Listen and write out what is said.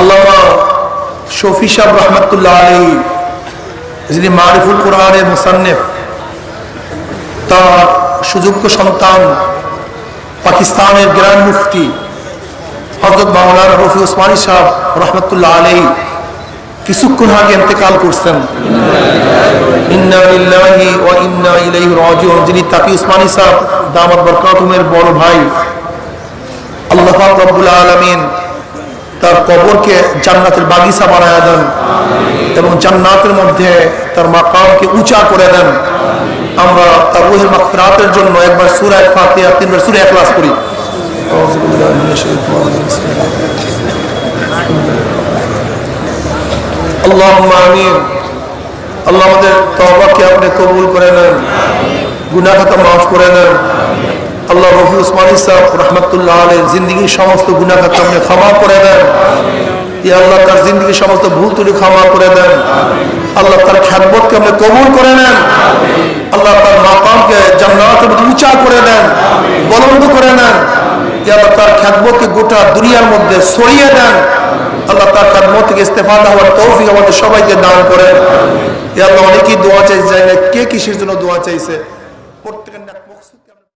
আল্লামা শফি সাহ রহমতুল্লাহ আলী যিনি মারিফুল মুসান্নেফ, তার সুযোগ্য সন্তান পাকিস্তানের গ্র্যান্ড মুফতি হজরত রফি উসমানী সাহ রহমতুল্লাহ আলী কিছুক্ষণ আগে ইন্তেকাল করছেন। যিনি তাকি উসমানী সাহ দামাত বরকাতুমের বড় ভাই। আল্লাহ রব্বুল আলামিন তার কবরকে জান্নাতের বাগিচা বানায় দেন। এবং জান্নাতের মধ্যে তার মাকামকে উঁচা করে দেন। আমরা তার রুহের মাগফিরাতের জন্য একবার সূরা ফাতিহা তিনবার সূরা ইখলাস করি শাইতানির আমিন। আল্লাহ আমাদের তওবাকে আপনি কবুল করে নেন। গুনাহ খাতা মাফ করে নেন। রহমতুল্লাহ আলের জিন্দগির সমস্ত খাতা আপনি ক্ষমা করে দেন। আল্লাহ তার জিন্দগির সমস্ত ভুল তুলি ক্ষমা করে দেন। আল্লাহ তার আপনি কবুল করে নেন। আল্লাহ তার উঁচা করে বলন্দ করে নেন। আল্লাহ তার গোটা দুনিয়ার মধ্যে সরিয়ে দেন। আল্লাহ তার খ্যাতবোধ থেকে ইস্তেফাদা হওয়ার তৌফিক আমাদের সবাইকে দান করেন। আল্লাহ অনেকেই দোয়া চাইছে কে কিসের জন্য দোয়া চাইছে।